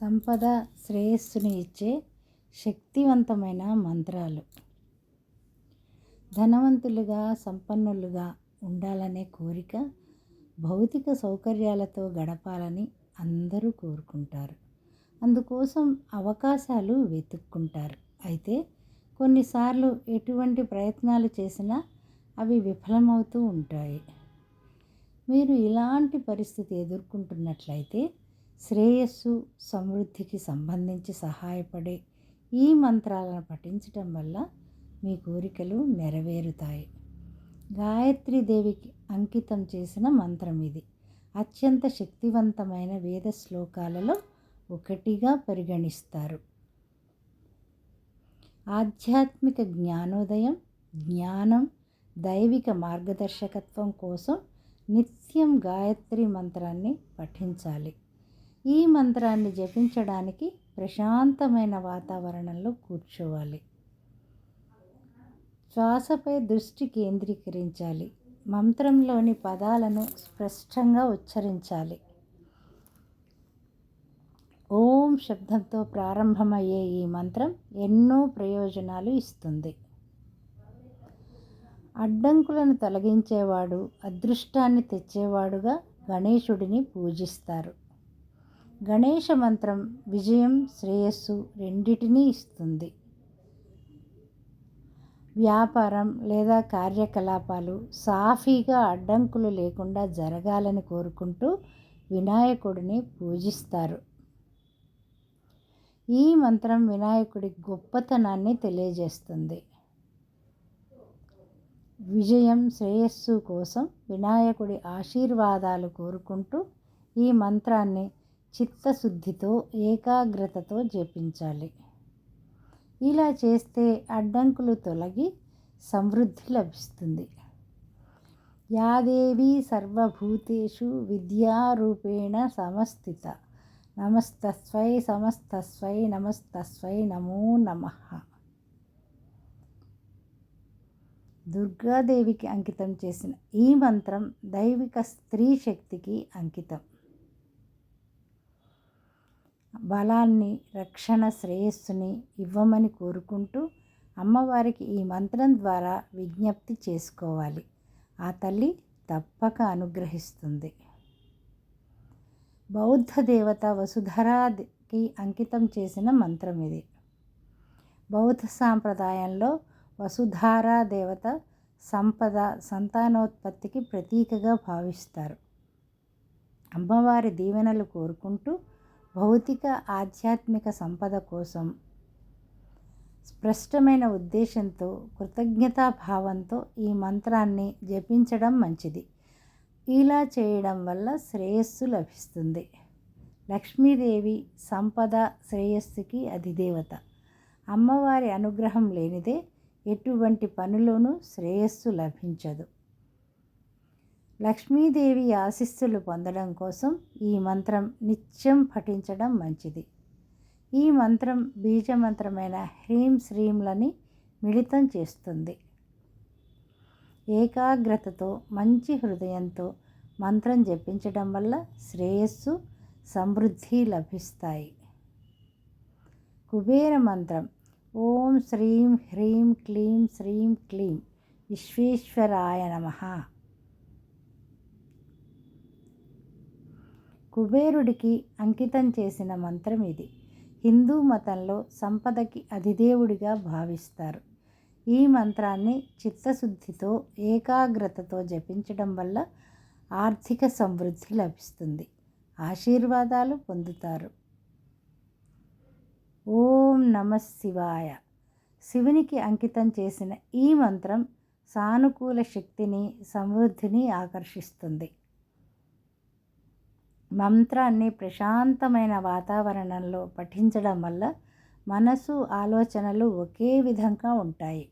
సంపద శ్రేయస్సుని ఇచ్చే శక్తివంతమైన మంత్రాలు. ధనవంతులుగా సంపన్నులుగా ఉండాలనే కోరిక భౌతిక సౌకర్యాలతో గడపాలని అందరూ కోరుకుంటారు. అందుకోసం అవకాశాలు వెతుక్కుంటారు. అయితే కొన్నిసార్లు ఎటువంటి ప్రయత్నాలు చేసినా అవి విఫలమవుతూ ఉంటాయి. మీరు ఇలాంటి పరిస్థితి ఎదుర్కొంటున్నట్లయితే శ్రేయస్సు సమృద్ధికి సంబంధించి సహాయపడే ఈ మంత్రాలను పఠించటం వల్ల మీ కోరికలు నెరవేరుతాయి. గాయత్రీదేవికి అంకితం చేసిన మంత్రం ఇది. అత్యంత శక్తివంతమైన వేద శ్లోకాలలో ఒకటిగా పరిగణిస్తారు. ఆధ్యాత్మిక జ్ఞానోదయం జ్ఞానం దైవిక మార్గదర్శకత్వం కోసం నిత్యం గాయత్రి మంత్రాన్ని పఠించాలి. ఈ మంత్రాన్ని జపించడానికి ప్రశాంతమైన వాతావరణంలో కూర్చోవాలి. శ్వాసపై దృష్టి కేంద్రీకరించాలి. మంత్రంలోని పదాలను స్పష్టంగా ఉచ్చరించాలి. ఓం శబ్దంతో ప్రారంభమయ్యే ఈ మంత్రం ఎన్నో ప్రయోజనాలు ఇస్తుంది. అడ్డంకులను తొలగించేవాడు అదృష్టాన్ని తెచ్చేవాడుగా గణేశుడిని పూజిస్తారు. గణేష మంత్రం విజయం శ్రేయస్సు రెండిటినీ ఇస్తుంది. వ్యాపారం లేదా కార్యకలాపాలు సాఫీగా అడ్డంకులు లేకుండా జరగాలని కోరుకుంటూ వినాయకుడిని పూజిస్తారు. ఈ మంత్రం వినాయకుడి గొప్పతనాన్ని తెలియజేస్తుంది. విజయం శ్రేయస్సు కోసం వినాయకుడి ఆశీర్వాదాలు కోరుకుంటూ ఈ మంత్రాన్ని చిత్తశుద్ధితో ఏకాగ్రతతో జపించాలి. ఇలా చేస్తే అడ్డంకులు తొలగి సమృద్ధి లభిస్తుంది. యాదేవి సర్వభూతేషు విద్యారూపేణ సమస్థిత. నమస్తస్వై సమస్తస్వై నమస్తస్వై నమో నమ. దుర్గాదేవికి అంకితం చేసిన ఈ మంత్రం దైవిక స్త్రీ శక్తికి అంకితం. బలాన్ని రక్షణ శ్రేయస్సుని ఇవ్వమని కోరుకుంటూ అమ్మవారికి ఈ మంత్రం ద్వారా విజ్ఞప్తి చేసుకోవాలి. ఆ తల్లి తప్పక అనుగ్రహిస్తుంది. బౌద్ధ దేవత వసుధరాకి అంకితం చేసిన మంత్రం ఇది. బౌద్ధ సాంప్రదాయంలో వసుధారా దేవత సంపద సంతానోత్పత్తికి ప్రతీకగా భావిస్తారు. అమ్మవారి దీవెనలు కోరుకుంటూ భౌతిక ఆధ్యాత్మిక సంపద కోసం స్పష్టమైన ఉద్దేశంతో కృతజ్ఞతాభావంతో ఈ మంత్రాన్ని జపించడం మంచిది. ఇలా చేయడం వల్ల శ్రేయస్సు లభిస్తుంది. లక్ష్మీదేవి సంపద శ్రేయస్సుకి అధిదేవత. అమ్మవారి అనుగ్రహం లేనిదే ఎటువంటి పనులోనూ శ్రేయస్సు లభించదు. లక్ష్మీదేవి ఆశీస్సులు పొందడం కోసం ఈ మంత్రం నిత్యం పఠించడం మంచిది. ఈ మంత్రం బీజమంత్రమైన హ్రీం శ్రీంలని మిళితం చేస్తుంది. ఏకాగ్రతతో మంచి హృదయంతో మంత్రం జపించడం వల్ల శ్రేయస్సు సమృద్ధి లభిస్తాయి. కుబేర మంత్రం ఓం శ్రీం హ్రీం క్లీం శ్రీం క్లీం విశ్వేశ్వరాయ నమ. కుబేరుడికి అంకితం చేసిన మంత్రం ఇది. హిందూ మతంలో సంపదకి అధిదేవుడిగా భావిస్తారు. ఈ మంత్రాన్ని చిత్తశుద్ధితో ఏకాగ్రతతో జపించడం వల్ల ఆర్థిక సమృద్ధి లభిస్తుంది. ఆశీర్వాదాలు పొందుతారు. ఓం నమ శివాయ. శివునికి అంకితం చేసిన ఈ మంత్రం సానుకూల శక్తిని సమృద్ధిని ఆకర్షిస్తుంది. మంత్రాన్ని ప్రశాంతమైన వాతావరణంలో పఠించడం వల్ల మనసు ఆలోచనలు ఒకే విధంగా ఉంటాయి.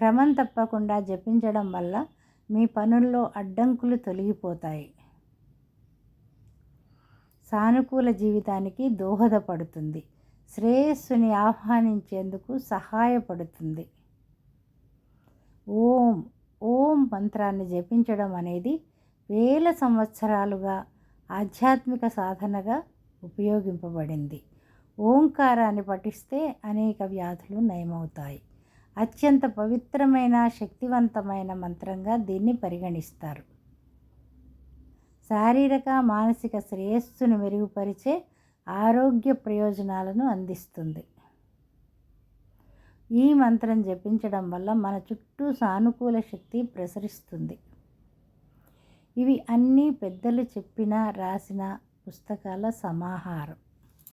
క్రమం తప్పకుండా జపించడం వల్ల మీ పనుల్లో అడ్డంకులు తొలగిపోతాయి. సానుకూల జీవితానికి దోహదపడుతుంది. శ్రేయస్సుని ఆహ్వానించేందుకు సహాయపడుతుంది. ఓం ఓం మంత్రాన్ని జపించడం అనేది వేల సంవత్సరాలుగా ఆధ్యాత్మిక సాధనగా ఉపయోగింపబడింది. ఓంకారాన్ని పఠిస్తే అనేక వ్యాధులు నయమవుతాయి. అత్యంత పవిత్రమైన శక్తివంతమైన మంత్రంగా దీన్ని పరిగణిస్తారు. శారీరక మానసిక శ్రేయస్సును మెరుగుపరిచే ఆరోగ్య ప్రయోజనాలను అందిస్తుంది. ఈ మంత్రం జపించడం వల్ల మన చుట్టూ సానుకూల శక్తి ప్రసరిస్తుంది. ఇవి అన్నీ పెద్దలు చెప్పిన రాసిన పుస్తకాల సమాహారం.